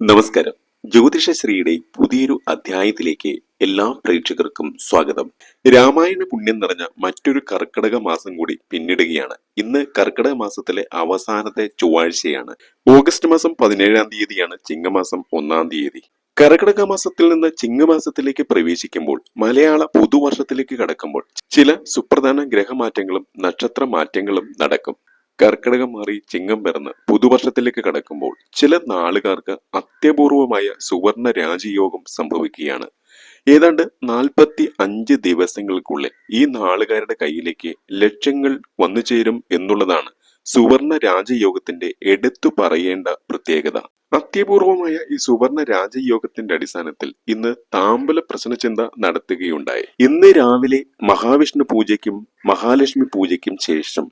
നമസ്കാരം. ജ്യോതിഷശ്രീയുടെ പുതിയൊരു അധ്യായത്തിലേക്ക് എല്ലാ പ്രേക്ഷകർക്കും സ്വാഗതം. രാമായണ പുണ്യം നിറഞ്ഞ മറ്റൊരു കർക്കിടക മാസം കൂടി പിന്നിടുകയാണ്. ഇന്ന് കർക്കിടക മാസത്തിലെ അവസാനത്തെ ചൊവ്വാഴ്ചയാണ്. ഓഗസ്റ്റ് മാസം പതിനേഴാം തീയതിയാണ് ചിങ്ങമാസം ഒന്നാം തീയതി. കർക്കിടക മാസത്തിൽ നിന്ന് ചിങ്ങമാസത്തിലേക്ക് പ്രവേശിക്കുമ്പോൾ മലയാള പുതുവർഷത്തിലേക്ക് കടക്കുമ്പോൾ ചില സുപ്രധാന ഗ്രഹമാറ്റങ്ങളും നക്ഷത്ര മാറ്റങ്ങളും നടക്കും. കർക്കിടകം മാറി ചിങ്ങം പിറന്ന് പുതുവർഷത്തിലേക്ക് കടക്കുമ്പോൾ ചില നാളുകാർക്ക് അത്യപൂർവമായ സുവർണ രാജയോഗം സംഭവിക്കുകയാണ്. ഏതാണ്ട് നാൽപ്പത്തി അഞ്ച് ദിവസങ്ങൾക്കുള്ളിൽ ഈ നാളുകാരുടെ കയ്യിലേക്ക് ലക്ഷ്യങ്ങൾ വന്നു ചേരും എന്നുള്ളതാണ് സുവർണ രാജയോഗത്തിന്റെ എടുത്തു പറയേണ്ട പ്രത്യേകത. അത്യപൂർവമായ ഈ സുവർണ രാജയോഗത്തിന്റെ അടിസ്ഥാനത്തിൽ ഇന്ന് താമ്പല പ്രശ്നചിന്ത നടത്തുകയുണ്ടായി. ഇന്ന് രാവിലെ മഹാവിഷ്ണു പൂജയ്ക്കും മഹാലക്ഷ്മി പൂജയ്ക്കും ശേഷം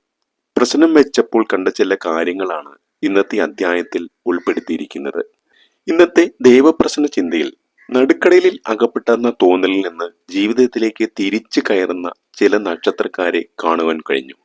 പ്രശ്നം വെച്ചപ്പോൾ കണ്ട ചില കാര്യങ്ങളാണ് ഇന്നത്തെ അധ്യായത്തിൽ ഉൾപ്പെടുത്തിയിരിക്കുന്നത്. ഇന്നത്തെ ദൈവപ്രശ്ന ചിന്തയിൽ നടുക്കടലിൽ അകപ്പെട്ടെന്ന തോന്നലിൽ നിന്ന് ജീവിതത്തിലേക്ക് തിരിച്ചു കയറുന്ന ചില നക്ഷത്രക്കാരെ കാണുവാൻ കഴിഞ്ഞു.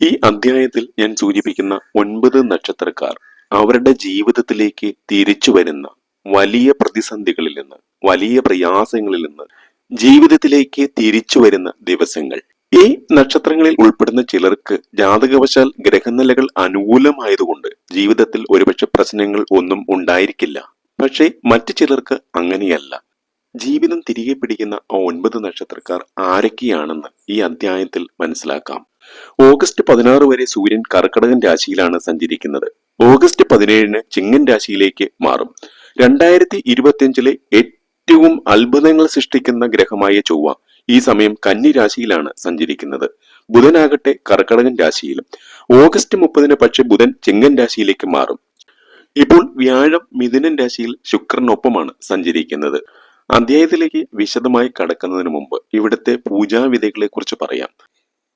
ഈ അധ്യായത്തിൽ ഞാൻ സൂചിപ്പിക്കുന്ന ഒൻപത് നക്ഷത്രക്കാർ അവരുടെ ജീവിതത്തിലേക്ക് തിരിച്ചു വരുന്ന വലിയ പ്രതിസന്ധികളിൽ നിന്ന് വലിയ പ്രയാസങ്ങളിൽ നിന്ന് ജീവിതത്തിലേക്ക് തിരിച്ചു വരുന്ന ദിവസങ്ങൾ. ഈ നക്ഷത്രങ്ങളിൽ ഉൾപ്പെടുന്ന ചിലർക്ക് ജാതകവശാൽ ഗ്രഹനിലകൾ അനുകൂലമായതുകൊണ്ട് ജീവിതത്തിൽ ഒരുപക്ഷെ പ്രശ്നങ്ങൾ ഒന്നും ഉണ്ടായിരിക്കില്ല. പക്ഷേ മറ്റു ചിലർക്ക് അങ്ങനെയല്ല. ജീവിതം തിരികെ പിടിക്കുന്ന ആ ഒൻപത് നക്ഷത്രക്കാർ ആരൊക്കെയാണെന്ന് ഈ അധ്യായത്തിൽ മനസ്സിലാക്കാം. ഓഗസ്റ്റ് പതിനാറ് വരെ സൂര്യൻ കർക്കടകൻ രാശിയിലാണ് സഞ്ചരിക്കുന്നത്. ഓഗസ്റ്റ് പതിനേഴിന് ചിങ്ങൻ രാശിയിലേക്ക് മാറും. രണ്ടായിരത്തി ഇരുപത്തിയഞ്ചിലെ ഏറ്റവും അത്ഭുതങ്ങൾ സൃഷ്ടിക്കുന്ന ഗ്രഹമായ ചൊവ്വ ഈ സമയം കന്നി രാശിയിലാണ് സഞ്ചരിക്കുന്നത്. ബുധനാകട്ടെ കർക്കടകൻ രാശിയിലും. ഓഗസ്റ്റ് മുപ്പതിന് പക്ഷെ ബുധൻ ചെങ്ങൻ രാശിയിലേക്ക് മാറും. ഇപ്പോൾ വ്യാഴം മിഥുനൻ രാശിയിൽ ശുക്രനൊപ്പമാണ് സഞ്ചരിക്കുന്നത്. അധ്യായത്തിലേക്ക് വിശദമായി കടക്കുന്നതിന് മുമ്പ് ഇവിടുത്തെ പൂജാവിധികളെ കുറിച്ച് പറയാം.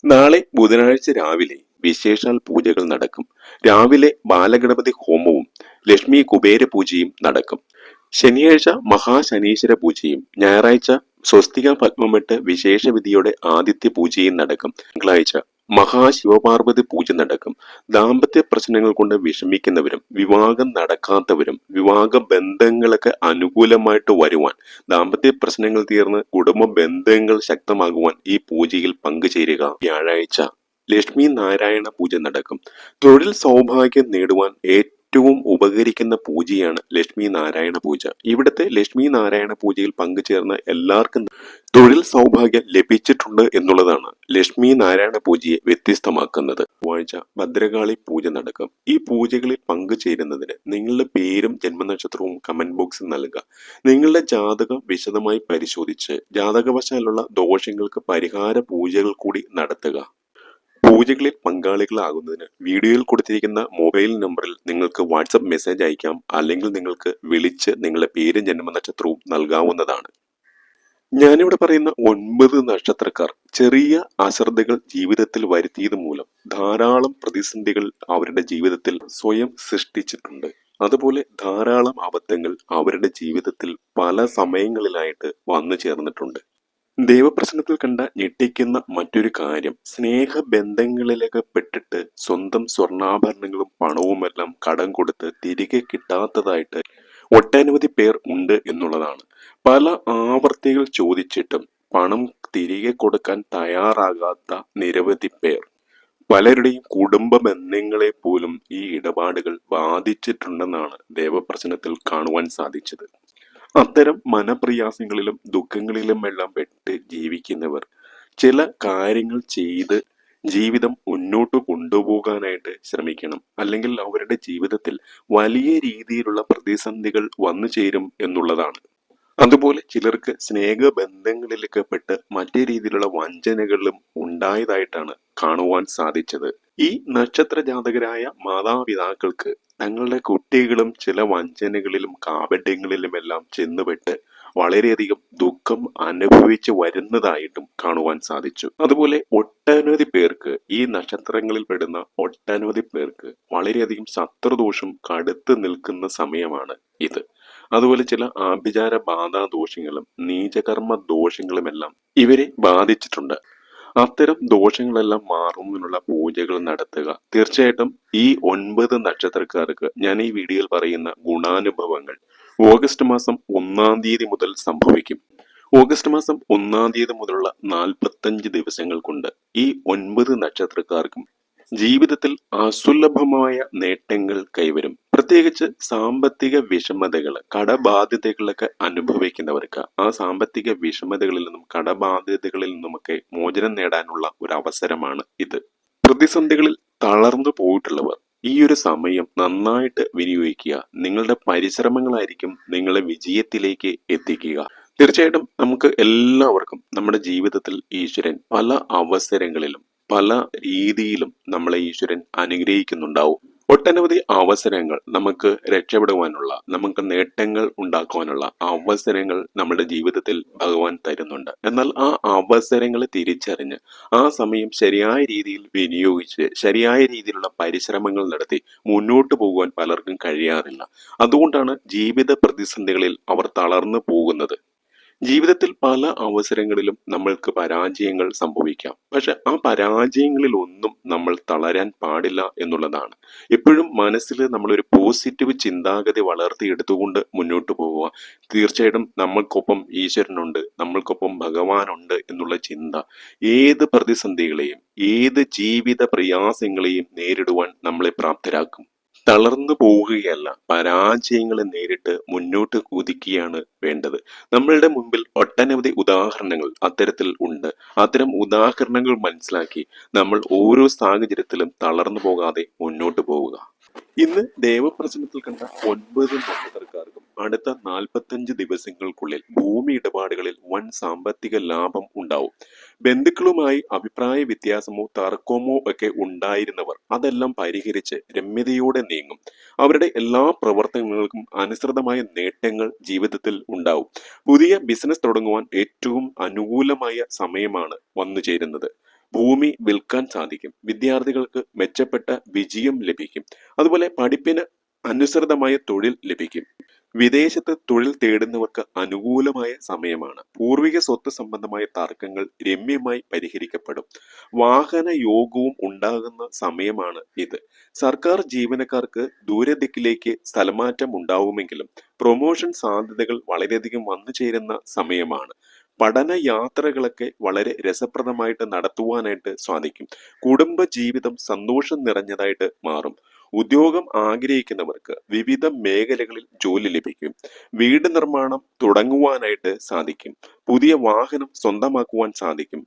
നാളെ ബുധനാഴ്ച രാവിലെ വിശേഷാൽ പൂജകൾ നടക്കും. രാവിലെ ബാലഗണപതി ഹോമവും ലക്ഷ്മി കുബേര പൂജയും നടക്കും. ശനിയാഴ്ച മഹാശനീശ്വര പൂജയും ഞായറാഴ്ച സ്വസ്തിക പത്മമിട്ട് വിശേഷ വിധിയുടെ ആദിത്യ പൂജയും നടക്കും. തിങ്കളാഴ്ച മഹാശിവപാർവതി പൂജ നടക്കും. ദാമ്പത്യ പ്രശ്നങ്ങൾ കൊണ്ട് വിഷമിക്കുന്നവരും വിവാഹം നടക്കാത്തവരും വിവാഹ ബന്ധങ്ങൾക്ക് അനുകൂലമായിട്ട് വരുവാൻ ദാമ്പത്യ പ്രശ്നങ്ങൾ തീർന്ന് കുടുംബ ബന്ധങ്ങൾ ശക്തമാകുവാൻ ഈ പൂജയിൽ പങ്കുചേരുക. വ്യാഴാഴ്ച ലക്ഷ്മി നാരായണ പൂജ നടക്കും. തൊഴിൽ സൗഭാഗ്യം നേടുവാൻ ഏറ്റവും ഉപകരിക്കുന്ന പൂജയാണ് ലക്ഷ്മി നാരായണ പൂജ. ഇവിടുത്തെ ലക്ഷ്മി നാരായണ പൂജയിൽ പങ്കുചേർന്ന എല്ലാവർക്കും തൊഴിൽ സൗഭാഗ്യം ലഭിച്ചിട്ടുണ്ട് എന്നുള്ളതാണ് ലക്ഷ്മി നാരായണ പൂജയെ വ്യത്യസ്തമാക്കുന്നത്. ചൊവ്വാഴ്ച ഭദ്രകാളി പൂജ നടക്കും. ഈ പൂജകളിൽ പങ്കുചേരുന്നതിന് നിങ്ങളുടെ പേരും ജന്മനക്ഷത്രവും കമന്റ് ബോക്സിൽ നൽകുക. നിങ്ങളുടെ ജാതകം വിശദമായി പരിശോധിച്ച് ജാതകവശാലുള്ള ദോഷങ്ങൾക്ക് പരിഹാര പൂജകൾ കൂടി നടത്തുക. പൂജകളിൽ പങ്കാളികളാകുന്നതിന് വീഡിയോയിൽ കൊടുത്തിരിക്കുന്ന മൊബൈൽ നമ്പറിൽ നിങ്ങൾക്ക് വാട്സപ്പ് മെസ്സേജ് അയക്കാം അല്ലെങ്കിൽ നിങ്ങൾക്ക് വിളിച്ച് നിങ്ങളുടെ പേരും ജന്മനക്ഷത്രവും നൽകാവുന്നതാണ്. ഞാനിവിടെ പറയുന്ന ഒൻപത് നക്ഷത്രക്കാർ ചെറിയ അശ്രദ്ധകൾ ജീവിതത്തിൽ വരുത്തിയത് മൂലം ധാരാളം പ്രതിസന്ധികൾ അവരുടെ ജീവിതത്തിൽ സ്വയം സൃഷ്ടിച്ചിട്ടുണ്ട്. അതുപോലെ ധാരാളം അബദ്ധങ്ങൾ അവരുടെ ജീവിതത്തിൽ പല സമയങ്ങളിലായിട്ട് വന്നു ചേർന്നിട്ടുണ്ട്. ദൈവപ്രശ്നത്തിൽ കണ്ട ഞെട്ടിക്കുന്ന മറ്റൊരു കാര്യം. സ്നേഹബന്ധങ്ങളിലൊക്കെ പെട്ടിട്ട് സ്വന്തം സ്വർണാഭരണങ്ങളും പണവുമെല്ലാം കടം കൊടുത്ത് തിരികെ കിട്ടാത്തതായിട്ട് ഒട്ടനവധി പേർ ഉണ്ട് എന്നുള്ളതാണ്. പല ആവർത്തികൾ ചോദിച്ചിട്ടും പണം തിരികെ കൊടുക്കാൻ തയ്യാറാകാത്ത നിരവധി പേർ. പലരുടെയും കുടുംബ ബന്ധങ്ങളെ പോലും ഈ ഇടപാടുകൾ ബാധിച്ചിട്ടുണ്ടെന്നാണ് ദേവപ്രശ്നത്തിൽ കാണുവാൻ സാധിച്ചത്. അത്തരം മനപ്രയാസങ്ങളിലും ദുഃഖങ്ങളിലും എല്ലാം പെട്ട് ജീവിക്കുന്നവർ ചില കാര്യങ്ങൾ ചെയ്ത് ജീവിതം മുന്നോട്ട് കൊണ്ടുപോകാനായിട്ട് ശ്രമിക്കണം. അല്ലെങ്കിൽ അവരുടെ ജീവിതത്തിൽ വലിയ രീതിയിലുള്ള പ്രതിസന്ധികൾ വന്നു ചേരും എന്നുള്ളതാണ്. അതുപോലെ ചിലർക്ക് സ്നേഹബന്ധങ്ങളിലൊക്കെ പെട്ട് മറ്റേ രീതിയിലുള്ള വഞ്ചനകളിലും ഉണ്ടായതായിട്ടാണ് കാണുവാൻ സാധിച്ചത്. ഈ നക്ഷത്ര ജാതകരായ മാതാപിതാക്കൾക്ക് തങ്ങളുടെ കുട്ടികളും ചില വഞ്ചനകളിലും കാപട്യങ്ങളിലുമെല്ലാം ചെന്നുപെട്ട് വളരെയധികം ദുഃഖം അനുഭവിച്ച് വരുന്നതായിട്ടും കാണുവാൻ സാധിച്ചു. അതുപോലെ ഒട്ടനവധി പേർക്ക് ഈ നക്ഷത്രങ്ങളിൽ പെടുന്ന ഒട്ടനവധി പേർക്ക് വളരെയധികം ശത്രുദോഷം കടുത്ത് നിൽക്കുന്ന സമയമാണ് ഇത്. അതുപോലെ ചില ആഭിചാര ബാധാ ദോഷങ്ങളും നീചകർമ്മ ദോഷങ്ങളുമെല്ലാം ഇവരെ ബാധിച്ചിട്ടുണ്ട്. അത്തരം ദോഷങ്ങളെല്ലാം മാറും എന്നുള്ള പൂജകൾ നടത്തുക. തീർച്ചയായിട്ടും ഈ ഒൻപത് നക്ഷത്രക്കാർക്ക് ഞാൻ ഈ വീഡിയോയിൽ പറയുന്ന ഗുണാനുഭവങ്ങൾ ഓഗസ്റ്റ് മാസം ഒന്നാം തീയതി മുതൽ സംഭവിക്കും. ഓഗസ്റ്റ് മാസം ഒന്നാം തീയതി മുതലുള്ള നാൽപ്പത്തഞ്ച് ദിവസങ്ങൾ കൊണ്ട് ഈ ഒൻപത് നക്ഷത്രക്കാർക്കും ജീവിതത്തിൽ അസുലഭമായ നേട്ടങ്ങൾ കൈവരും. പ്രത്യേകിച്ച് സാമ്പത്തിക വിഷമതകൾ കടബാധ്യതകളൊക്കെ അനുഭവിക്കുന്നവർക്ക് ആ സാമ്പത്തിക വിഷമതകളിൽ നിന്നും കടബാധ്യതകളിൽ നിന്നുമൊക്കെ മോചനം നേടാനുള്ള ഒരു അവസരമാണ് ഇത്. പ്രതിസന്ധികളിൽ തളർന്നു പോയിട്ടുള്ളവർ ഈ ഒരു സമയം നന്നായിട്ട് വിനിയോഗിക്കുക. നിങ്ങളുടെ പരിശ്രമങ്ങളായിരിക്കും നിങ്ങളെ വിജയത്തിലേക്ക് എത്തിക്കുക. തീർച്ചയായിട്ടും നമുക്ക് എല്ലാവർക്കും നമ്മുടെ ജീവിതത്തിൽ ഈശ്വരൻ പല അവസരങ്ങളിലും പല രീതിയിലും നമ്മളെ ഈശ്വരൻ അനുഗ്രഹിക്കുന്നുണ്ടാവും. ഒട്ടനവധി അവസരങ്ങൾ നമുക്ക് രക്ഷപ്പെടുവാനുള്ള നമുക്ക് നേട്ടങ്ങൾ ഉണ്ടാക്കുവാനുള്ള അവസരങ്ങൾ നമ്മുടെ ജീവിതത്തിൽ ഭഗവാൻ തരുന്നുണ്ട്. എന്നാൽ ആ അവസരങ്ങൾ തിരിച്ചറിഞ്ഞ് ആ സമയം ശരിയായ രീതിയിൽ വിനിയോഗിച്ച് ശരിയായ രീതിയിലുള്ള പരിശ്രമങ്ങൾ നടത്തി മുന്നോട്ട് പോകുവാൻ പലർക്കും കഴിയാറില്ല. അതുകൊണ്ടാണ് ജീവിത പ്രതിസന്ധികളിൽ അവർ തളർന്നു പോകുന്നത്. ജീവിതത്തിൽ പല അവസരങ്ങളിലും നമ്മൾക്ക് പരാജയങ്ങൾ സംഭവിക്കാം. പക്ഷെ ആ പരാജയങ്ങളിൽ ഒന്നും നമ്മൾ തളരാൻ പാടില്ല എന്നുള്ളതാണ്. എപ്പോഴും മനസ്സിൽ നമ്മളൊരു പോസിറ്റീവ് ചിന്താഗതി വളർത്തിയെടുത്തുകൊണ്ട് മുന്നോട്ട് പോവുക. തീർച്ചയായിട്ടും നമ്മൾക്കൊപ്പം ഈശ്വരനുണ്ട് നമ്മൾക്കൊപ്പം ഭഗവാനുണ്ട് എന്നുള്ള ചിന്ത ഏത് പ്രതിസന്ധികളെയും ഏത് ജീവിത പ്രയാസങ്ങളെയും നേരിടുവാൻ നമ്മളെ പ്രാപ്തരാക്കും. തളർന്നു പോവുകയല്ല. പരാജയങ്ങളെ നേരിട്ട് മുന്നോട്ട് കുതിക്കുകയാണ് വേണ്ടത്. നമ്മളുടെ മുമ്പിൽ ഒട്ടനവധി ഉദാഹരണങ്ങൾ അത്തരത്തിൽ ഉണ്ട്. അത്തരം ഉദാഹരണങ്ങൾ മനസ്സിലാക്കി നമ്മൾ ഓരോ സാഹചര്യത്തിലും തളർന്നു പോകാതെ മുന്നോട്ട് പോവുക. ഇന്ന് ദേവപ്രശ്നത്തിൽ കണ്ട ഒൻപത് നക്ഷത്രക്കാർക്കും അടുത്ത നാൽപ്പത്തഞ്ച് ദിവസങ്ങൾക്കുള്ളിൽ ഭൂമി ഇടപാടുകളിൽ വൻ സാമ്പത്തിക ലാഭം ഉണ്ടാവും. ബന്ധുക്കളുമായി അഭിപ്രായ വ്യത്യാസമോ തർക്കമോ ഒക്കെ ഉണ്ടായിരുന്നവർ അതെല്ലാം പരിഹരിച്ച് രമ്യതയോടെ നീങ്ങും. അവരുടെ എല്ലാ പ്രവർത്തനങ്ങൾക്കും അനുസൃതമായ നേട്ടങ്ങൾ ജീവിതത്തിൽ ഉണ്ടാവും. പുതിയ ബിസിനസ് തുടങ്ങുവാൻ ഏറ്റവും അനുകൂലമായ സമയമാണ് വന്നു ചേരുന്നത് ഭൂമി വിൽക്കാൻ സാധിക്കും. വിദ്യാർത്ഥികൾക്ക് മെച്ചപ്പെട്ട വിജയം ലഭിക്കും. അതുപോലെ പഠിപ്പിന് അനുസൃതമായ തൊഴിൽ ലഭിക്കും. വിദേശത്ത് തൊഴിൽ തേടുന്നവർക്ക് അനുകൂലമായ സമയമാണ്. പൂർവിക സ്വത്ത് സംബന്ധമായ തർക്കങ്ങൾ രമ്യമായി പരിഹരിക്കപ്പെടും. വാഹന യോഗവും ഉണ്ടാകുന്ന സമയമാണ് ഇത്. സർക്കാർ ജീവനക്കാർക്ക് ദൂരദിക്കിലേക്ക് സ്ഥലമാറ്റം ഉണ്ടാവുമെങ്കിലും പ്രൊമോഷൻ സാധ്യതകൾ വളരെയധികം വന്നു ചേരുന്ന സമയമാണ്. പഠന യാത്രകളൊക്കെ വളരെ രസപ്രദമായിട്ട് നടത്തുവാനായിട്ട് സാധിക്കും. കുടുംബ ജീവിതം സന്തോഷം നിറഞ്ഞതായിട്ട് മാറും. ഉദ്യോഗം ആഗ്രഹിക്കുന്നവർക്ക് വിവിധ മേഖലകളിൽ ജോലി ലഭിക്കും. വീട് നിർമ്മാണം തുടങ്ങുവാനായിട്ട് സാധിക്കും. പുതിയ വാഹനം സ്വന്തമാക്കുവാൻ സാധിക്കും.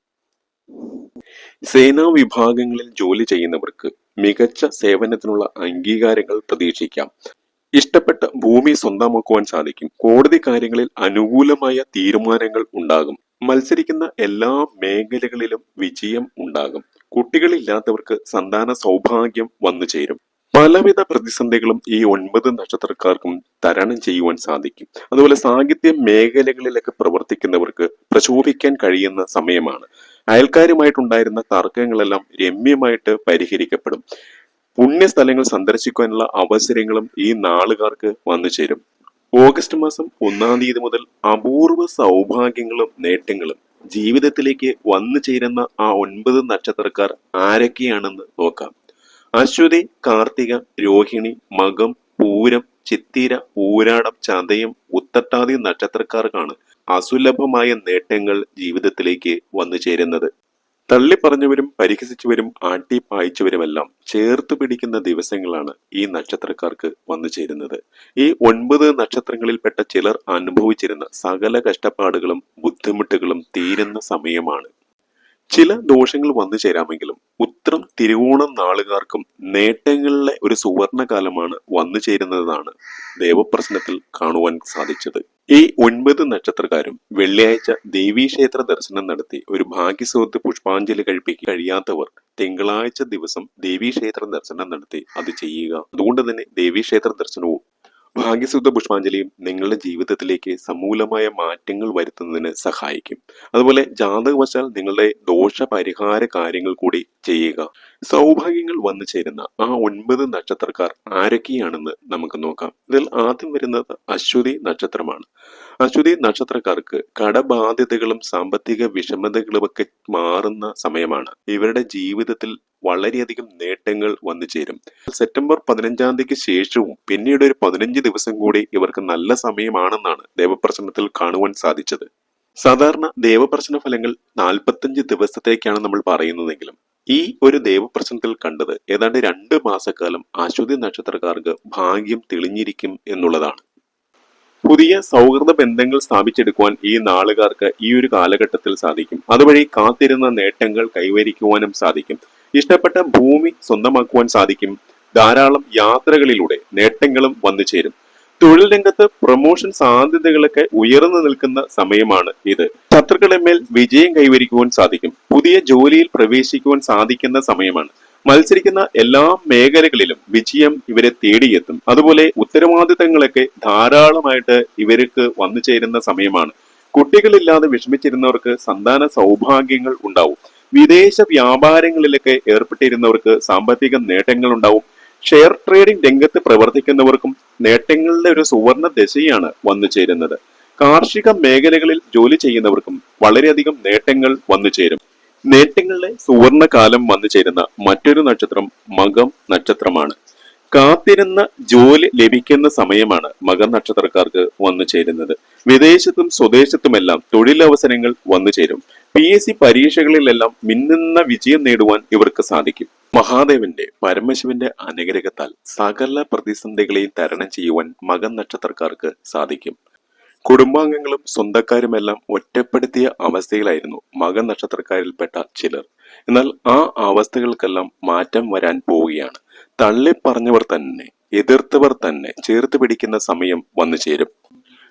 സേനാ വിഭാഗങ്ങളിൽ ജോലി ചെയ്യുന്നവർക്ക് മികച്ച സേവനത്തിനുള്ള അംഗീകാരങ്ങൾ പ്രതീക്ഷിക്കാം. ഇഷ്ടപ്പെട്ട ഭൂമി സ്വന്തമാക്കുവാൻ സാധിക്കും. കോടതി കാര്യങ്ങളിൽ അനുകൂലമായ തീരുമാനങ്ങൾ ഉണ്ടാകും. മത്സരിക്കുന്ന എല്ലാ മേഖലകളിലും വിജയം ഉണ്ടാകും. കുട്ടികളില്ലാത്തവർക്ക് സന്താന സൗഭാഗ്യം വന്നു ചേരും. പലവിധ പ്രതിസന്ധികളും ഈ ഒൻപത് നക്ഷത്രക്കാർക്കും തരണം ചെയ്യുവാൻ സാധിക്കും. അതുപോലെ സാഹിത്യ മേഖലകളിലൊക്കെ പ്രവർത്തിക്കുന്നവർക്ക് പ്രശോഭിക്കാൻ കഴിയുന്ന സമയമാണ്. അയൽക്കാരുമായിട്ടുണ്ടായിരുന്ന തർക്കങ്ങളെല്ലാം രമ്യമായിട്ട് പരിഹരിക്കപ്പെടും. പുണ്യസ്ഥലങ്ങൾ സന്ദർശിക്കാനുള്ള അവസരങ്ങളും ഈ നാളുകാർക്ക് വന്നു ചേരും. ഓഗസ്റ്റ് മാസം ഒന്നാം തീയതി മുതൽ അപൂർവ സൗഭാഗ്യങ്ങളും നേട്ടങ്ങളും ജീവിതത്തിലേക്ക് വന്നു ചേരുന്ന ആ ഒൻപത് നക്ഷത്രക്കാർ ആരൊക്കെയാണെന്ന് നോക്കാം. അശ്വതി കാർത്തിക രോഹിണി മകം പൂരം ചിത്തിര ഊരാടം ചതയം ഉത്തട്ടാതി നക്ഷത്രക്കാർക്കാണ് അസുലഭമായ നേട്ടങ്ങൾ ജീവിതത്തിലേക്ക് വന്നു ചേരുന്നത്. തള്ളിപ്പറഞ്ഞവരും പരിഹസിച്ചവരും ആട്ടി പായിച്ചവരുമെല്ലാം ചേർത്ത് പിടിക്കുന്ന ദിവസങ്ങളാണ് ഈ നക്ഷത്രക്കാർക്ക് വന്നു ചേരുന്നത്. ഈ ഒൻപത് നക്ഷത്രങ്ങളിൽപ്പെട്ട ചിലർ അനുഭവിച്ചിരുന്ന സകല കഷ്ടപ്പാടുകളും ബുദ്ധിമുട്ടുകളും തീരുന്ന സമയമാണ്. ചില ദോഷങ്ങൾ വന്നു ചേരാമെങ്കിലും ഉത്രം തിരുവോണം നാളുകാർക്കും നേട്ടങ്ങളിലെ ഒരു സുവർണകാലമാണ് വന്നു ചേരുന്നതാണ് ദേവപ്രശ്നത്തിൽ കാണുവാൻ സാധിച്ചത്. ഈ ഒൻപത് നക്ഷത്രക്കാരും വെള്ളിയാഴ്ച ദേവീക്ഷേത്ര ദർശനം നടത്തി ഒരു ഭാഗ്യസുഹൃത്ത് പുഷ്പാഞ്ജലി കഴിപ്പിക്കാൻ കഴിയാത്തവർ തിങ്കളാഴ്ച ദിവസം ദേവീക്ഷേത്ര ദർശനം നടത്തി അത് ചെയ്യുക. അതുകൊണ്ട് തന്നെ ദേവീക്ഷേത്ര ദർശനവും ഭാഗ്യസുദ്ധ പുഷ്പാഞ്ജലിയും നിങ്ങളുടെ ജീവിതത്തിലേക്ക് സമൂലമായ മാറ്റങ്ങൾ വരുത്തുന്നതിന് സഹായിക്കും. അതുപോലെ ജാതകവശാൽ നിങ്ങളുടെ ദോഷ പരിഹാര കാര്യങ്ങൾ കൂടി ചെയ്യുക. സൗഭാഗ്യങ്ങൾ വന്നു ചേരുന്ന ആ ഒൻപത് നക്ഷത്രക്കാർ ആരൊക്കെയാണെന്ന് നമുക്ക് നോക്കാം. ഇതിൽ ആദ്യം വരുന്നത് അശ്വതി നക്ഷത്രമാണ്. അശ്വതി നക്ഷത്രക്കാർക്ക് കടബാധ്യതകളും സാമ്പത്തിക വിഷമതകളും ഒക്കെ മാറുന്ന സമയമാണ്. ഇവരുടെ ജീവിതത്തിൽ വളരെയധികം നേട്ടങ്ങൾ വന്നു ചേരും. സെപ്റ്റംബർ പതിനഞ്ചാം തീയതിക്ക് ശേഷവും പിന്നീട് ഒരു പതിനഞ്ച് ദിവസം കൂടി ഇവർക്ക് നല്ല സമയമാണെന്നാണ് ദേവപ്രശ്നത്തിൽ കാണുവാൻ സാധിച്ചത്. സാധാരണ ദേവപ്രശ്ന ഫലങ്ങൾ നാൽപ്പത്തഞ്ച് ദിവസത്തേക്കാണ് നമ്മൾ പറയുന്നതെങ്കിലും ഈ ഒരു ദേവപ്രശ്നത്തിൽ കണ്ടത് ഏതാണ്ട് രണ്ട് മാസക്കാലം അശ്വതി നക്ഷത്രക്കാർക്ക് ഭാഗ്യം തെളിഞ്ഞിരിക്കും എന്നുള്ളതാണ്. പുതിയ സൗഹൃദ ബന്ധങ്ങൾ സ്ഥാപിച്ചെടുക്കുവാൻ ഈ നാളുകാർക്ക് ഈ ഒരു കാലഘട്ടത്തിൽ സാധിക്കും. അതുവഴി കാത്തിരുന്ന നേട്ടങ്ങൾ കൈവരിക്കുവാനും സാധിക്കും. ഇഷ്ടപ്പെട്ട ഭൂമി സ്വന്തമാക്കുവാൻ സാധിക്കും. ധാരാളം യാത്രകളിലൂടെ നേട്ടങ്ങളും വന്നു ചേരും. തൊഴിൽ രംഗത്ത് പ്രൊമോഷൻ സാധ്യതകളൊക്കെ ഉയർന്നു നിൽക്കുന്ന സമയമാണ് ഇത്. ശത്രുക്കളെ മേൽ വിജയം കൈവരിക്കുവാൻ സാധിക്കും. പുതിയ ജോലിയിൽ പ്രവേശിക്കുവാൻ സാധിക്കുന്ന സമയമാണ്. മത്സരിക്കുന്ന എല്ലാ മേഖലകളിലും വിജയം ഇവരെ തേടിയെത്തും. അതുപോലെ ഉത്തരവാദിത്തങ്ങളൊക്കെ ധാരാളമായിട്ട് ഇവർക്ക് വന്നു ചേരുന്ന സമയമാണ്. കുട്ടികളില്ലാതെ വിഷമിച്ചിരുന്നവർക്ക് സന്താന സൗഭാഗ്യങ്ങൾ ഉണ്ടാവും. വിദേശ വ്യാപാരങ്ങളിലൊക്കെ ഏർപ്പെട്ടിരുന്നവർക്ക് സാമ്പത്തിക നേട്ടങ്ങൾ ഉണ്ടാവും ഷെയർ ട്രേഡിംഗ് രംഗത്ത് പ്രവർത്തിക്കുന്നവർക്കും നേട്ടങ്ങളുടെ ഒരു സുവർണ ദശയാണ് വന്നു ചേരുന്നത്. കാർഷിക മേഖലകളിൽ ജോലി ചെയ്യുന്നവർക്കും വളരെയധികം നേട്ടങ്ങൾ വന്നു ചേരും. നേട്ടങ്ങളുടെ സുവർണകാലം വന്നു ചേരുന്ന മറ്റൊരു നക്ഷത്രം മകം നക്ഷത്രമാണ്. കാത്തിരുന്ന ജോലി ലഭിക്കുന്ന സമയമാണ് മകർ നക്ഷത്രക്കാർക്ക് വന്നു ചേരുന്നത്. വിദേശത്തും സ്വദേശത്തുമെല്ലാം തൊഴിലവസരങ്ങൾ വന്നു ചേരും. പി എസ് സി പരീക്ഷകളിലെല്ലാം മിന്നുന്ന വിജയം നേടുവാൻ ഇവർക്ക് സാധിക്കും. മഹാദേവന്റെ പരമശിവന്റെ അനുഗ്രഹത്താൽ സകല പ്രതിസന്ധികളെയും തരണം ചെയ്യുവാൻ മകൻ നക്ഷത്രക്കാർക്ക് സാധിക്കും. കുടുംബാംഗങ്ങളും സ്വന്തക്കാരുമെല്ലാം ഒറ്റപ്പെടുത്തിയ അവസ്ഥയിലായിരുന്നു മകൻ നക്ഷത്രക്കാരിൽപ്പെട്ട ചിലർ. എന്നാൽ ആ അവസ്ഥകൾക്കെല്ലാം മാറ്റം വരാൻ പോവുകയാണ്. തള്ളിപ്പറഞ്ഞവർ തന്നെ എതിർത്തവർ തന്നെ ചേർത്ത് പിടിക്കുന്ന സമയം വന്നു ചേരും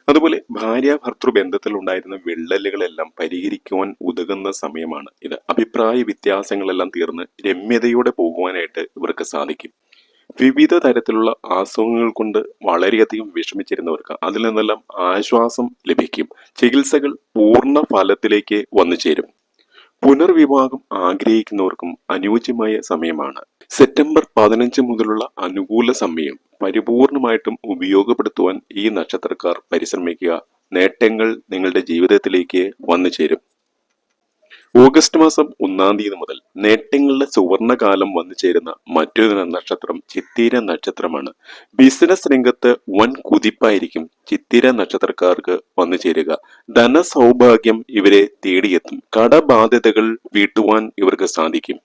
അതുപോലെ ഭാര്യ ഭർത്തൃ ബന്ധത്തിൽ ഉണ്ടായിരുന്ന വിള്ളലുകളെല്ലാം പരിഹരിക്കുവാൻ ഉതകുന്ന സമയമാണ്. ഇത് അഭിപ്രായ വ്യത്യാസങ്ങളെല്ലാം തീർന്ന് രമ്യതയോടെ പോകുവാനായിട്ട് ഇവർക്ക് സാധിക്കും. വിവിധ തരത്തിലുള്ള അസുഖങ്ങൾ കൊണ്ട് വളരെയധികം വിഷമിച്ചിരുന്നവർക്ക് അതിൽ നിന്നെല്ലാം ആശ്വാസം ലഭിക്കും. ചികിത്സകൾ പൂർണ ഫലത്തിലേക്ക് വന്നു ചേരും. പുനർവിവാഹം ആഗ്രഹിക്കുന്നവർക്കും അനുയോജ്യമായ സമയമാണ്. സെപ്റ്റംബർ പതിനഞ്ച് മുതലുള്ള അനുകൂല സമയം. പരിപൂർണമായിട്ടും ഉപയോഗപ്പെടുത്തുവാൻ ഈ നക്ഷത്രക്കാർ പരിശ്രമിക്കുക. നേട്ടങ്ങൾ നിങ്ങളുടെ ജീവിതത്തിലേക്ക് വന്നു ചേരും. ഓഗസ്റ്റ് മാസം ഒന്നാം തീയതി മുതൽ നേട്ടങ്ങളുടെ സുവർണകാലം വന്നു ചേരുന്ന മറ്റൊരു നക്ഷത്രം ചിത്തിര നക്ഷത്രമാണ്. ബിസിനസ് രംഗത്ത് വൻ കുതിപ്പായിരിക്കും ചിത്തിര നക്ഷത്രക്കാർക്ക് വന്നു ചേരുക. ധനസൗഭാഗ്യം ഇവരെ തേടിയെത്തും. കടബാധ്യതകൾ വീട്ടുവാൻ ഇവർക്ക് സാധിക്കും.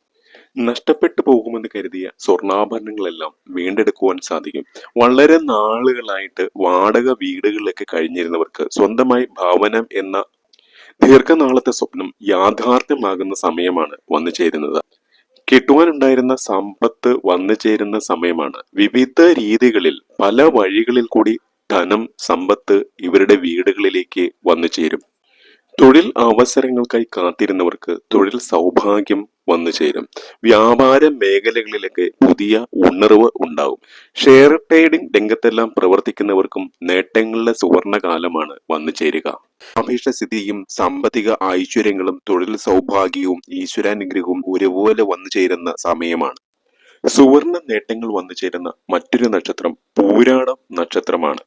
നഷ്ടപ്പെട്ടു പോകുമെന്ന് കരുതിയ സ്വർണാഭരണങ്ങളെല്ലാം വീണ്ടെടുക്കുവാൻ സാധിക്കും. വളരെ നാളുകളായിട്ട് വാടക വീടുകളിലൊക്കെ കഴിഞ്ഞിരുന്നവർക്ക് സ്വന്തമായി ഭവനം എന്ന ദീർഘനാളത്തെ സ്വപ്നം യാഥാർത്ഥ്യമാകുന്ന സമയമാണ് വന്നു ചേരുന്നത്. കിട്ടുവാനുണ്ടായിരുന്ന സമ്പത്ത് വന്നു ചേരുന്ന സമയമാണ്. വിവിധ രീതികളിൽ പല വഴികളിൽ കൂടി ധനം സമ്പത്ത് ഇവരുടെ വീടുകളിലേക്ക് വന്നു ചേരും. തൊഴിൽ അവസരങ്ങൾക്കായി കാത്തിരുന്നവർക്ക് തൊഴിൽ സൗഭാഗ്യം വന്നു ചേരും. വ്യാപാര മേഖലകളിലൊക്കെ പുതിയ ഉണർവ് ഉണ്ടാവും. ഷെയർ ട്രേഡിംഗ് രംഗത്തെല്ലാം പ്രവർത്തിക്കുന്നവർക്കും നേട്ടങ്ങളുടെ സുവർണകാലമാണ് വന്നു ചേരുക. അഭീഷ്ടസ്ഥിതിയും സാമ്പത്തിക ഐശ്വര്യങ്ങളും തൊഴിൽ സൗഭാഗ്യവും ഈശ്വരാനുഗ്രഹവും ഒരുപോലെ വന്നു ചേരുന്ന സമയമാണ്. സുവർണ നേട്ടങ്ങൾ വന്നു ചേരുന്ന മറ്റൊരു നക്ഷത്രം പൂരാടം നക്ഷത്രമാണ്.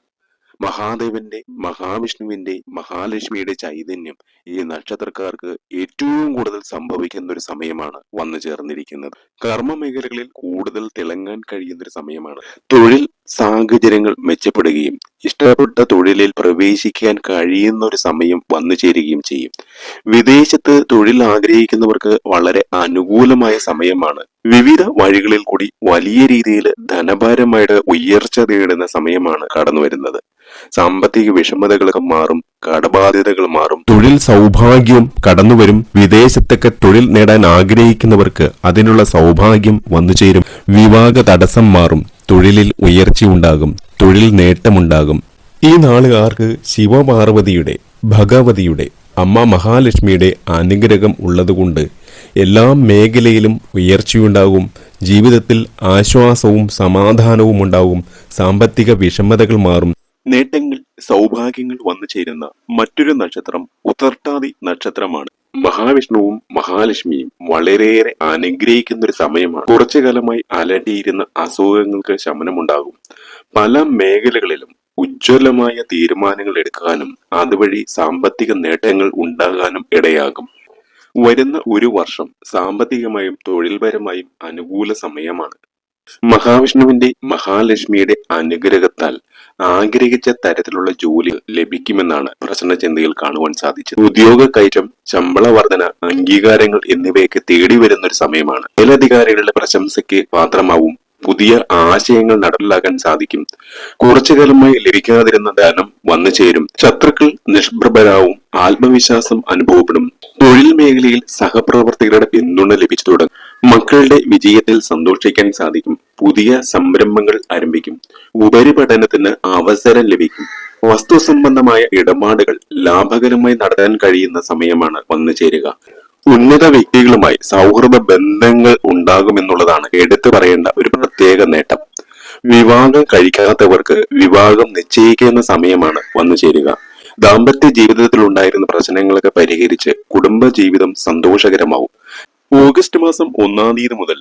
മഹാദേവന്റെ മഹാവിഷ്ണുവിന്റെ മഹാലക്ഷ്മിയുടെ ചൈതന്യം ഈ നക്ഷത്രക്കാർക്ക് ഏറ്റവും കൂടുതൽ സംഭവിക്കുന്ന ഒരു സമയമാണ് വന്നു ചേർന്നിരിക്കുന്നത് കർമ്മ മേഖലകളിൽ കൂടുതൽ തിളങ്ങാൻ കഴിയുന്ന ഒരു സമയമാണ്. തൊഴിൽ സാഹചര്യങ്ങൾ മെച്ചപ്പെടുകയും ഇഷ്ടപ്പെട്ട തൊഴിലിൽ പ്രവേശിക്കാൻ കഴിയുന്ന ഒരു സമയം വന്നു ചേരുകയും ചെയ്യും. വിദേശത്ത് തൊഴിൽ ആഗ്രഹിക്കുന്നവർക്ക് വളരെ അനുകൂലമായ സമയമാണ്. വിവിധ വഴികളിൽ കൂടി വലിയ രീതിയിൽ ധനഭാരമായിട്ട് ഉയർച്ച നേടുന്ന സമയമാണ് കടന്നു വരുന്നത് സാമ്പത്തിക വിഷമതകളൊക്കെ മാറും കടബാധ്യതകൾ മാറും. തൊഴിൽ സൗഭാഗ്യം കടന്നുവരും. വിദേശത്തൊക്കെ തൊഴിൽ നേടാൻ ആഗ്രഹിക്കുന്നവർക്ക് അതിനുള്ള സൗഭാഗ്യം വന്നു ചേരും. വിവാഹ തടസ്സം മാറും. തൊഴിലിൽ ഉയർച്ചയുണ്ടാകും തൊഴിൽ നേട്ടമുണ്ടാകും. ഈ നാളുകാർക്ക് ശിവപാർവതിയുടെ ഭഗവതിയുടെ അമ്മ മഹാലക്ഷ്മിയുടെ അനുഗ്രഹം ഉള്ളതുകൊണ്ട് എല്ലാ മേഖലയിലും ഉയർച്ചയുണ്ടാകും ജീവിതത്തിൽ ആശ്വാസവും സമാധാനവും ഉണ്ടാകും സാമ്പത്തിക വിഷമതകൾ മാറും. നേട്ടങ്ങൾ സൗഭാഗ്യങ്ങൾ വന്നു ചേരുന്ന മറ്റൊരു നക്ഷത്രം ഉത്തർട്ടാതി നക്ഷത്രമാണ്. മഹാവിഷ്ണുവും മഹാലക്ഷ്മിയും വളരെയേറെ അനുഗ്രഹിക്കുന്ന ഒരു സമയമാണ്. കുറച്ചു കാലമായി അലട്ടിയിരുന്ന അസുഖങ്ങൾക്ക് ശമനമുണ്ടാകും. പല മേഖലകളിലും ഉജ്ജ്വലമായ തീരുമാനങ്ങൾ എടുക്കാനും അതുവഴി സാമ്പത്തിക നേട്ടങ്ങൾ ഉണ്ടാകാനും ഇടയാകും. വരുന്ന ഒരു വർഷം സാമ്പത്തികമായും തൊഴിൽപരമായും അനുകൂല സമയമാണ്. മഹാവിഷ്ണുവിന്റെ മഹാലക്ഷ്മിയുടെ അനുഗ്രഹത്താൽ ആഗ്രഹിച്ച തരത്തിലുള്ള ജോലി ലഭിക്കുമെന്നാണ് പ്രശ്നചിന്തയിൽ കാണുവാൻ സാധിച്ചത്. ഉദ്യോഗ കയറ്റം ശമ്പള വർധന അംഗീകാരങ്ങൾ എന്നിവയൊക്കെ തേടി വരുന്ന ഒരു സമയമാണ്. മേലധികാരികളുടെ പ്രശംസയ്ക്ക് പാത്രമാവും. പുതിയ ആശയങ്ങൾ നടപ്പിലാക്കാൻ സാധിക്കും. കുറച്ചു കാലമായി ലഭിക്കാതിരുന്ന ധനം വന്നു ചേരും. ശത്രുക്കൾ നിഷ്പ്രഭരാവും ആത്മവിശ്വാസം അനുഭവപ്പെടും. തൊഴിൽ മേഖലയിൽ സഹപ്രവർത്തകരുടെ പിന്തുണ ലഭിച്ചു തുടങ്ങും. മക്കളുടെ വിജയത്തിൽ സന്തോഷിക്കാൻ സാധിക്കും. പുതിയ സംരംഭങ്ങൾ ആരംഭിക്കും. ഉപരിപഠനത്തിന് അവസരം ലഭിക്കും. വസ്തു സംബന്ധമായ ഇടപാടുകൾ ലാഭകരമായി നടത്താൻ കഴിയുന്ന സമയമാണ് വന്നു ചേരുക. ഉന്നത വ്യക്തികളുമായി സൗഹൃദ ബന്ധങ്ങൾ ഉണ്ടാകുമെന്നുള്ളതാണ് എടുത്തു പറയേണ്ട ഒരു പ്രത്യേക നേട്ടം. വിവാഹം കഴിക്കാത്തവർക്ക് വിവാഹം നിശ്ചയിക്കുന്ന സമയമാണ് വന്നു ചേരുക. ദാമ്പത്യ ജീവിതത്തിൽ ഉണ്ടായിരുന്ന പ്രശ്നങ്ങളൊക്കെ പരിഹരിച്ച് കുടുംബ ജീവിതം സന്തോഷകരമാവും. ഓഗസ്റ്റ് മാസം ഒന്നാം തീയതി മുതൽ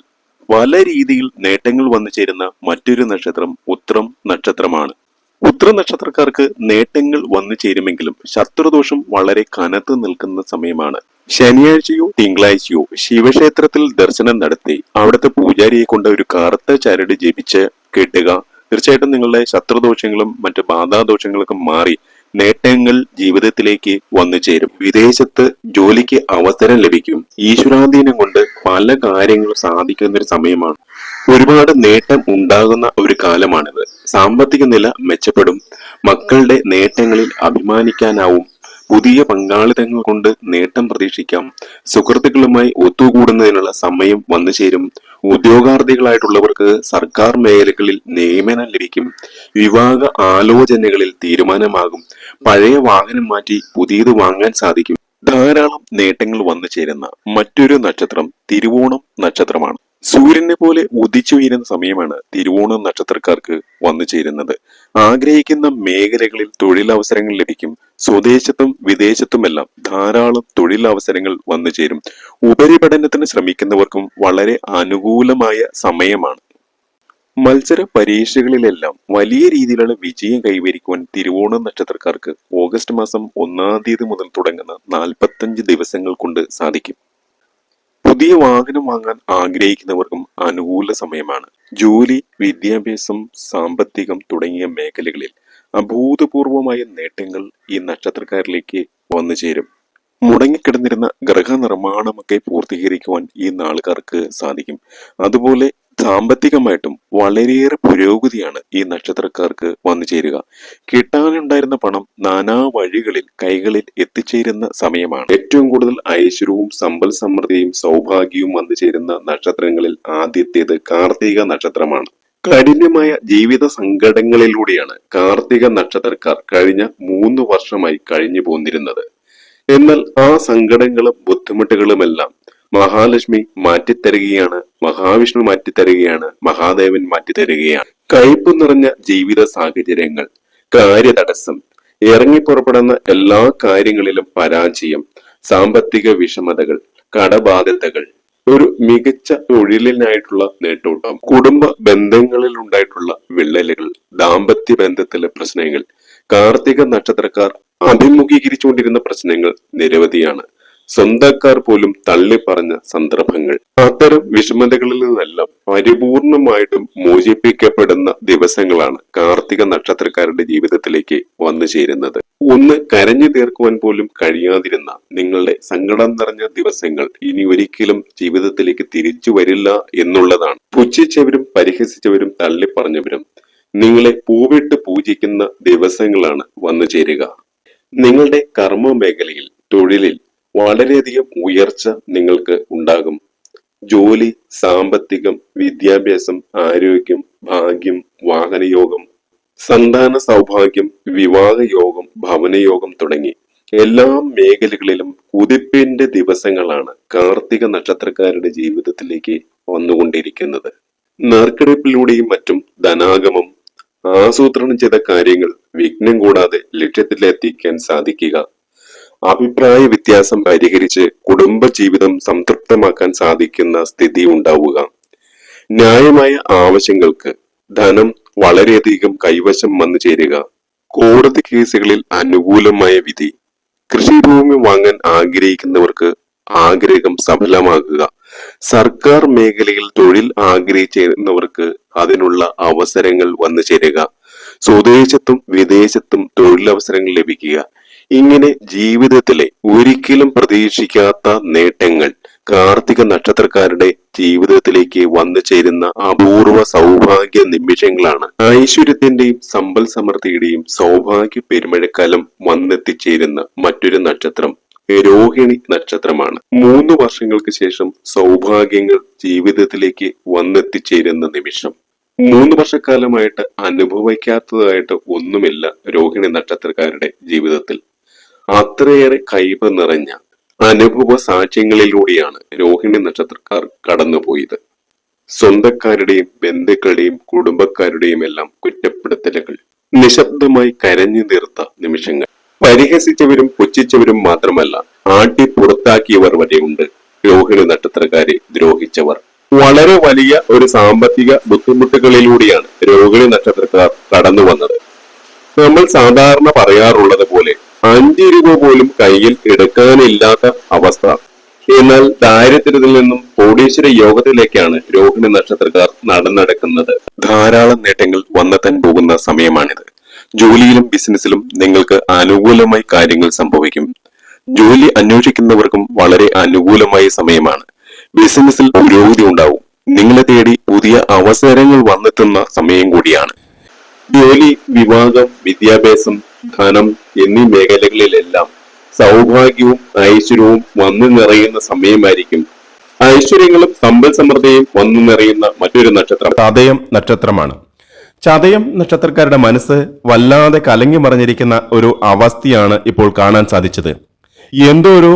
പല രീതിയിൽ നേട്ടങ്ങൾ വന്നു ചേരുന്ന മറ്റൊരു നക്ഷത്രം ഉത്രം നക്ഷത്രമാണ്. ഉത്ര നക്ഷത്രക്കാർക്ക് നേട്ടങ്ങൾ വന്നു ചേരുമെങ്കിലും ശത്രുദോഷം വളരെ കനത്ത് നിൽക്കുന്ന സമയമാണ്. ശനിയാഴ്ചയോ തിങ്കളാഴ്ചയോ ശിവക്ഷേത്രത്തിൽ ദർശനം നടത്തി അവിടുത്തെ പൂജാരിയെ കൊണ്ട് ഒരു കറുത്ത ചരട് ജപിച്ച് കെട്ടുക. തീർച്ചയായിട്ടും നിങ്ങളുടെ ശത്രുദോഷങ്ങളും മറ്റു ബാധാദോഷങ്ങളൊക്കെ മാറി നേട്ടങ്ങൾ ജീവിതത്തിലേക്ക് വന്നു ചേരും. വിദേശത്ത് ജോലിക്ക് അവസരം ലഭിക്കും. ഈശ്വരാധീനം കൊണ്ട് പല കാര്യങ്ങളും സാധിക്കുന്ന ഒരു സമയമാണ്. ഒരുപാട് നേട്ടം ഉണ്ടാകുന്ന ഒരു കാലമാണിത്. സാമ്പത്തിക നില മെച്ചപ്പെടും. മക്കളുടെ നേട്ടങ്ങളിൽ അഭിമാനിക്കാനാവും. പുതിയ പങ്കാളിത്തങ്ങൾ കൊണ്ട് നേട്ടം പ്രതീക്ഷിക്കാം. സുഹൃത്തുക്കളുമായി ഒത്തുകൂടുന്നതിനുള്ള സമയം വന്നു ചേരും. ഉദ്യോഗാർത്ഥികളായിട്ടുള്ളവർക്ക് സർക്കാർ മേഖലകളിൽ നിയമനം ലഭിക്കും. വിവാഹ ആലോചനകളിൽ തീരുമാനമാകും. പഴയ വാഹനം മാറ്റി പുതിയത് വാങ്ങാൻ സാധിക്കും. ധാരാളം നേട്ടങ്ങൾ വന്നു ചേരുന്ന മറ്റൊരു നക്ഷത്രം തിരുവോണം നക്ഷത്രമാണ്. സൂര്യനെ പോലെ ഉദിച്ചുയരുന്ന സമയമാണ് തിരുവോണം നക്ഷത്രക്കാർക്ക് വന്നു ചേരുന്നത്. ആഗ്രഹിക്കുന്ന മേഖലകളിൽ തൊഴിലവസരങ്ങൾ ലഭിക്കും. സ്വദേശത്തും വിദേശത്തുമെല്ലാം ധാരാളം തൊഴിലവസരങ്ങൾ വന്നു ചേരും. ഉപരിപഠനത്തിന് ശ്രമിക്കുന്നവർക്കും വളരെ അനുകൂലമായ സമയമാണ്. മത്സര പരീക്ഷകളിലെല്ലാം വലിയ രീതിയിലുള്ള വിജയം കൈവരിക്കുവാൻ തിരുവോണം നക്ഷത്രക്കാർക്ക് ഓഗസ്റ്റ് മാസം ഒന്നാം തീയതി മുതൽ തുടങ്ങുന്ന നാൽപ്പത്തഞ്ച് ദിവസങ്ങൾ കൊണ്ട് സാധിക്കും. പുതിയ വാഹനം വാങ്ങാൻ ആഗ്രഹിക്കുന്നവർക്കും അനുകൂല സമയമാണ്. ജോലി വിദ്യാഭ്യാസം സാമ്പത്തികം തുടങ്ങിയ മേഖലകളിൽ അഭൂതപൂർവമായ നേട്ടങ്ങൾ ഈ നക്ഷത്രക്കാരിലേക്ക് വന്നു ചേരും. മുടങ്ങിക്കിടന്നിരുന്ന ഗൃഹനിർമ്മാണമൊക്കെ പൂർത്തീകരിക്കുവാൻ ഈ നാളുകാർക്ക് സാധിക്കും. അതുപോലെ സാമ്പത്തികമായിട്ടും വളരെയേറെ പുരോഗതിയാണ് ഈ നക്ഷത്രക്കാർക്ക് വന്നു ചേരുക. കിട്ടാനുണ്ടായിരുന്ന പണം നാനാ വഴികളിൽ കൈകളിൽ എത്തിച്ചേരുന്ന സമയമാണ്. ഏറ്റവും കൂടുതൽ ഐശ്വര്യവും സമ്പൽ സമൃദ്ധിയും സൗഭാഗ്യവും വന്നു ചേരുന്ന നക്ഷത്രങ്ങളിൽ ആദ്യത്തേത് കാർത്തിക നക്ഷത്രമാണ്. കഠിനമായ ജീവിത സങ്കടങ്ങളിലൂടെയാണ് കാർത്തിക നക്ഷത്രക്കാർ കഴിഞ്ഞ മൂന്ന് വർഷമായി കഴിഞ്ഞു പോന്നിരുന്നത് എന്നാൽ ആ സങ്കടങ്ങളും ബുദ്ധിമുട്ടുകളുമെല്ലാം മഹാലക്ഷ്മി മാറ്റിത്തരുകയാണ് മഹാവിഷ്ണു മാറ്റിത്തരുകയാണ് മഹാദേവൻ മാറ്റിത്തരുകയാണ്. കയ്പ് നിറഞ്ഞ ജീവിത സാഹചര്യങ്ങൾ കാര്യതടസ്സം ഇറങ്ങിപ്പുറപ്പെടുന്ന എല്ലാ കാര്യങ്ങളിലും പരാജയം സാമ്പത്തിക വിഷമതകൾ കടബാധ്യതകൾ ഒരു മികച്ച തൊഴിലിനായിട്ടുള്ള നേട്ടോട്ടം കുടുംബ ബന്ധങ്ങളിൽ ഉണ്ടായിട്ടുള്ള വിള്ളലുകൾ ദാമ്പത്യ ബന്ധത്തിലെ പ്രശ്നങ്ങൾ കാർത്തിക നക്ഷത്രക്കാർ അഭിമുഖീകരിച്ചുകൊണ്ടിരുന്ന പ്രശ്നങ്ങൾ നിരവധിയാണ്. സ്വന്തക്കാർ പോലും തള്ളി പറഞ്ഞ സന്ദർഭങ്ങൾ. അത്തരം വിഷമതകളിൽ നിന്നെല്ലാം പരിപൂർണമായിട്ടും മോചിപ്പിക്കപ്പെടുന്ന ദിവസങ്ങളാണ് കാർത്തിക നക്ഷത്രക്കാരുടെ ജീവിതത്തിലേക്ക് വന്നു ചേരുന്നത്. ഒന്ന് കരഞ്ഞു തീർക്കുവാൻ പോലും കഴിയാതിരുന്ന നിങ്ങളുടെ സങ്കടം നിറഞ്ഞ ദിവസങ്ങൾ ഇനി ഒരിക്കലും ജീവിതത്തിലേക്ക് തിരിച്ചു വരില്ല എന്നുള്ളതാണ്. പുച്ഛിച്ചവരും പരിഹസിച്ചവരും തള്ളി പറഞ്ഞവരും നിങ്ങളെ പൂവിട്ട് പൂജിക്കുന്ന ദിവസങ്ങളാണ് വന്നു ചേരുക. നിങ്ങളുടെ കർമ്മ മേഖലയിൽ തൊഴിലിൽ വളരെയധികം ഉയർച്ച നിങ്ങൾക്ക് ഉണ്ടാകും. ജോലി സാമ്പത്തികം വിദ്യാഭ്യാസം ആരോഗ്യം ഭാഗ്യം വാഹനയോഗം സന്താന സൗഭാഗ്യം വിവാഹയോഗം ഭവനയോഗം തുടങ്ങി എല്ലാ മേഖലകളിലും കുതിപ്പിന്റെ ദിവസങ്ങളാണ് കാർത്തിക നക്ഷത്രക്കാരുടെ ജീവിതത്തിലേക്ക് വന്നുകൊണ്ടിരിക്കുന്നത്. നറുക്കെടുപ്പിലൂടെയും മറ്റും ധനാഗമം ആസൂത്രണം ചെയ്ത കാര്യങ്ങൾ വിഘ്നം കൂടാതെ ലക്ഷ്യത്തിലെത്തിക്കാൻ സാധിക്കുക. അഭിപ്രായ വ്യത്യാസം പരിഹരിച്ച് കുടുംബ ജീവിതം സംതൃപ്തമാക്കാൻ സാധിക്കുന്ന സ്ഥിതി ഉണ്ടാവുക. ന്യായമായ ആവശ്യങ്ങൾക്ക് ധനം വളരെയധികം കൈവശം വന്നു ചേരുക. കോടതി കേസുകളിൽ അനുകൂലമായ വിധി. കൃഷിഭൂമി വാങ്ങാൻ ആഗ്രഹിക്കുന്നവർക്ക് ആഗ്രഹം സഫലമാകുക. സർക്കാർ മേഖലയിൽ തൊഴിൽ ആഗ്രഹിച്ചിരുന്നവർക്ക് അതിനുള്ള അവസരങ്ങൾ വന്നു ചേരുക. സ്വദേശത്തും വിദേശത്തും തൊഴിലവസരങ്ങൾ ലഭിക്കുക. ഇങ്ങനെ ജീവിതത്തിലെ ഒരിക്കലും പ്രതീക്ഷിക്കാത്ത നേട്ടങ്ങൾ കാർത്തിക നക്ഷത്രക്കാരുടെ ജീവിതത്തിലേക്ക് വന്നു ചേരുന്ന അപൂർവ സൗഭാഗ്യ നിമിഷങ്ങളാണ്. ഐശ്വര്യത്തിന്റെയും സമ്പൽ സമൃദ്ധിയുടെയും സൗഭാഗ്യ പെരുമഴക്കാലം വന്നെത്തിച്ചേരുന്ന മറ്റൊരു നക്ഷത്രം രോഹിണി നക്ഷത്രമാണ്. മൂന്ന് വർഷങ്ങൾക്ക് ശേഷം സൗഭാഗ്യങ്ങൾ ജീവിതത്തിലേക്ക് വന്നെത്തിച്ചേരുന്ന നിമിഷം. മൂന്ന് വർഷക്കാലമായിട്ട് അനുഭവിക്കാത്തതായിട്ട് ഒന്നുമില്ല രോഹിണി നക്ഷത്രക്കാരുടെ ജീവിതത്തിൽ. അത്രയേറെ കൈവ് നിറഞ്ഞ അനുഭവ സാക്ഷ്യങ്ങളിലൂടെയാണ് രോഹിണി നക്ഷത്രക്കാർ കടന്നുപോയത്. സ്വന്തക്കാരുടെയും ബന്ധുക്കളുടെയും കുടുംബക്കാരുടെയും എല്ലാം കുറ്റപ്പെടുത്തലുകൾ നിശബ്ദമായി കരഞ്ഞു തീർത്ത നിമിഷങ്ങൾ. പരിഹസിച്ചവരും പുച്ഛിച്ചവരും മാത്രമല്ല ആട്ടി പുറത്താക്കിയവർ വരെയുണ്ട് രോഹിണി നക്ഷത്രക്കാരെ ദ്രോഹിച്ചവർ. വളരെ വലിയ ഒരു സാമ്പത്തിക ബുദ്ധിമുട്ടുകളിലൂടെയാണ് രോഹിണി നക്ഷത്രക്കാർ കടന്നു വന്നത് നമ്മൾ സാധാരണ പറയാറുള്ളത് പോലെ അഞ്ച് രൂപ പോലും കയ്യിൽ എടുക്കാനില്ലാത്ത അവസ്ഥ. എന്നാൽ ദാരിദ്ര്യത്തിൽ നിന്നും കോടീശ്വര യോഗത്തിലേക്കാണ് രോഹിണി നക്ഷത്രക്കാർ നടന്നെടുക്കുന്നത്. ധാരാളം നേട്ടങ്ങൾ വന്നെത്താൻ പോകുന്ന സമയമാണിത്. ജോലിയിലും ബിസിനസ്സിലും നിങ്ങൾക്ക് അനുകൂലമായി കാര്യങ്ങൾ സംഭവിക്കും. ജോലി അന്വേഷിക്കുന്നവർക്കും വളരെ അനുകൂലമായ സമയമാണ്. ബിസിനസ്സിൽ പുരോഗതി ഉണ്ടാവും. നിങ്ങളെ തേടി പുതിയ അവസരങ്ങൾ വന്നെത്തുന്ന സമയം കൂടിയാണ്. ജോലി വിവാഹം വിദ്യാഭ്യാസം ധനം എന്നീ മേഖലകളിലെല്ലാം സൗഭാഗ്യവും ഐശ്വര്യവും വന്നു നിറയുന്ന സമയമായിരിക്കും. ഐശ്വര്യങ്ങളും സമ്പൽ സമൃദ്ധിയും വന്നു നിറയുന്ന മറ്റൊരു നക്ഷത്രം. ചതയം നക്ഷത്രമാണ്. ചതയം നക്ഷത്രക്കാരുടെ മനസ്സ് വല്ലാതെ കലങ്ങി മറിഞ്ഞിരിക്കുന്ന ഒരു അവസ്ഥയാണ് ഇപ്പോൾ കാണാൻ സാധിച്ചത്. എന്തോ ഒരു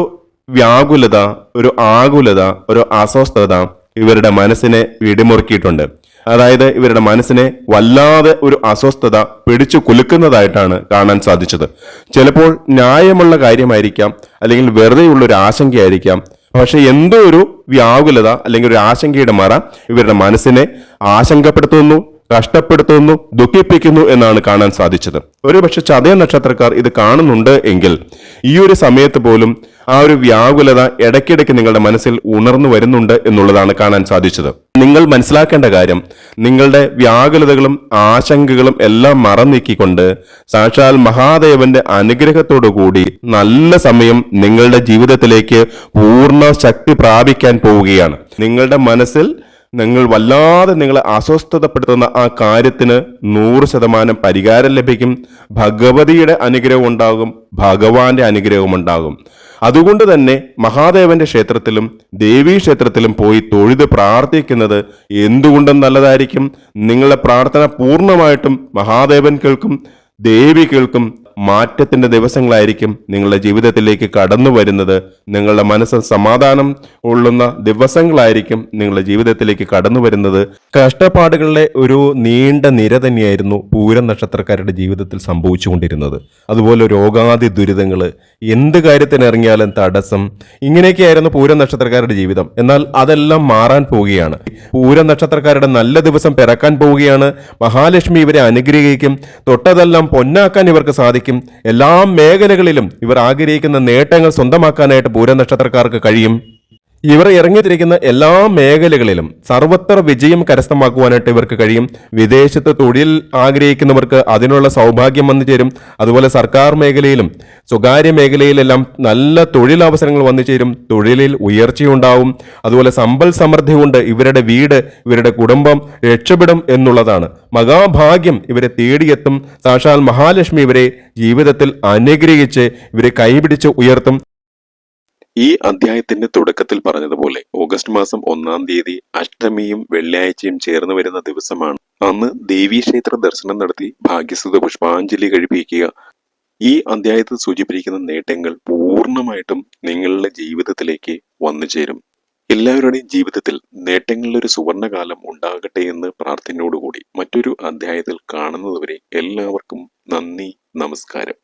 വ്യാകുലത ഒരു ആകുലത ഒരു അസ്വസ്ഥത ഇവരുടെ മനസ്സിനെ ഇടിമുറുക്കിയിട്ടുണ്ട്. അതായത് ഇവരുടെ മനസ്സിനെ വല്ലാതെ ഒരു അസ്വസ്ഥത പിടിച്ചു കുലുക്കുന്നതായിട്ടാണ് കാണാൻ സാധിച്ചത്. ചിലപ്പോൾ ന്യായമുള്ള കാര്യമായിരിക്കാം അല്ലെങ്കിൽ വെറുതെയുള്ള ഒരു ആശങ്കയായിരിക്കാം. പക്ഷെ എന്തോ ഒരു വ്യാകുലത അല്ലെങ്കിൽ ഒരു ആശങ്കയുടെ മറ ഇവരുടെ മനസ്സിനെ ആശങ്കപ്പെടുത്തുന്നു കഷ്ടപ്പെടുത്തുന്നു ദുഃഖിപ്പിക്കുന്നു എന്നാണ് കാണാൻ സാധിച്ചത്. ഒരുപക്ഷെ ചതയ നക്ഷത്രക്കാർ ഇത് കാണുന്നുണ്ട് എങ്കിൽ ഈ ഒരു സമയത്ത് പോലും ആ ഒരു വ്യാകുലത ഇടയ്ക്കിടയ്ക്ക് നിങ്ങളുടെ മനസ്സിൽ ഉണർന്നു വരുന്നുണ്ട് എന്നുള്ളതാണ് കാണാൻ സാധിച്ചത്. നിങ്ങൾ മനസ്സിലാക്കേണ്ട കാര്യം നിങ്ങളുടെ വ്യാകുലതകളും ആശങ്കകളും എല്ലാം മറന്നീക്കിക്കൊണ്ട് സാക്ഷാൽ മഹാദേവന്റെ കൂടി നല്ല സമയം നിങ്ങളുടെ ജീവിതത്തിലേക്ക് പൂർണ ശക്തി പ്രാപിക്കാൻ പോവുകയാണ്. നിങ്ങളുടെ മനസ്സിൽ നിങ്ങൾ വല്ലാതെ നിങ്ങളെ അസ്വസ്ഥതപ്പെടുത്തുന്ന ആ കാര്യത്തിന് നൂറ് ശതമാനം പരിഹാരം ലഭിക്കും. ഭഗവതിയുടെ അനുഗ്രഹം ഉണ്ടാകും ഭഗവാന്റെ അനുഗ്രഹം ഉണ്ടാകും. അതുകൊണ്ട് തന്നെ മഹാദേവന്റെ ക്ഷേത്രത്തിലും ദേവീ ക്ഷേത്രത്തിലും പോയി തൊഴുത് പ്രാർത്ഥിക്കുന്നത് എന്തുകൊണ്ടും നല്ലതായിരിക്കും. നിങ്ങളുടെ പ്രാർത്ഥന പൂർണമായിട്ടും മഹാദേവൻ കേൾക്കും ദേവി കേൾക്കും. മാറ്റത്തിന്റെ ദിവസങ്ങളായിരിക്കും നിങ്ങളുടെ ജീവിതത്തിലേക്ക് കടന്നു വരുന്നത്. നിങ്ങളുടെ മനസ്സ് സമാധാനം ഉള്ളുന്ന ദിവസങ്ങളായിരിക്കും നിങ്ങളുടെ ജീവിതത്തിലേക്ക് കടന്നു വരുന്നത്. കഷ്ടപ്പാടുകളിലെ ഒരു നീണ്ട നിര തന്നെയായിരുന്നു പൂരം നക്ഷത്രക്കാരുടെ ജീവിതത്തിൽ സംഭവിച്ചുകൊണ്ടിരുന്നത്. അതുപോലെ രോഗാതി ദുരിതങ്ങൾ എന്ത് കാര്യത്തിനിറങ്ങിയാലും തടസ്സം ഇങ്ങനെയൊക്കെയായിരുന്നു പൂരം നക്ഷത്രക്കാരുടെ ജീവിതം. എന്നാൽ അതെല്ലാം മാറാൻ പോവുകയാണ്. പൂരം നക്ഷത്രക്കാരുടെ നല്ല ദിവസം പിറക്കാൻ പോവുകയാണ്. മഹാലക്ഷ്മി ഇവരെ അനുഗ്രഹിക്കും. തൊട്ടതെല്ലാം പൊന്നാക്കാൻ ഇവർക്ക് സാധിക്കും. എല്ലാ മേഖലകളിലും ഇവർ ആഗ്രഹിക്കുന്ന നേട്ടങ്ങൾ സ്വന്തമാക്കാനായിട്ട് പൂരം നക്ഷത്രക്കാർക്ക് കഴിയും. ഇവർ ഇറങ്ങിത്തിരിക്കുന്ന എല്ലാ മേഖലകളിലും സർവത്ര വിജയം കരസ്ഥമാക്കുവാനായിട്ട് ഇവർക്ക് കഴിയും. വിദേശത്ത് തൊഴിൽ ആഗ്രഹിക്കുന്നവർക്ക് അതിനുള്ള സൗഭാഗ്യം വന്നു ചേരും. അതുപോലെ സർക്കാർ മേഖലയിലും സ്വകാര്യ മേഖലയിലെല്ലാം നല്ല തൊഴിലവസരങ്ങൾ വന്നു ചേരും. തൊഴിലിൽ ഉയർച്ചയുണ്ടാവും. അതുപോലെ സമ്പൽ സമൃദ്ധി കൊണ്ട് ഇവരുടെ വീട് ഇവരുടെ കുടുംബം രക്ഷപ്പെടും എന്നുള്ളതാണ്. മഹാഭാഗ്യം ഇവരെ തേടിയെത്തും. സാക്ഷാൽ മഹാലക്ഷ്മി ഇവരെ ജീവിതത്തിൽ അനുഗ്രഹിച്ച് ഇവരെ കൈപിടിച്ച് ഉയർത്തും. ഈ അധ്യായത്തിന്റെ തുടക്കത്തിൽ പറഞ്ഞതുപോലെ ഓഗസ്റ്റ് മാസം ഒന്നാം തീയതി അഷ്ടമിയും വെള്ളിയാഴ്ചയും ചേർന്ന് വരുന്ന ദിവസമാണ്. അന്ന് ദേവീക്ഷേത്ര ദർശനം നടത്തി ഭാഗ്യസുത പുഷ്പാഞ്ജലി കഴിപ്പിക്കുക. ഈ അധ്യായത്തിൽ സൂചിപ്പിച്ചിരിക്കുന്ന നേട്ടങ്ങൾ പൂർണമായിട്ടും നിങ്ങളുടെ ജീവിതത്തിലേക്ക് വന്നു ചേരും. എല്ലാവരുടെയും ജീവിതത്തിൽ നേട്ടങ്ങളുടെ ഒരു സുവർണകാലം ഉണ്ടാകട്ടെ എന്ന് പ്രാർത്ഥനയോടുകൂടി മറ്റൊരു അധ്യായത്തിൽ കാണുന്നതുവരെ എല്ലാവർക്കും നന്ദി നമസ്കാരം.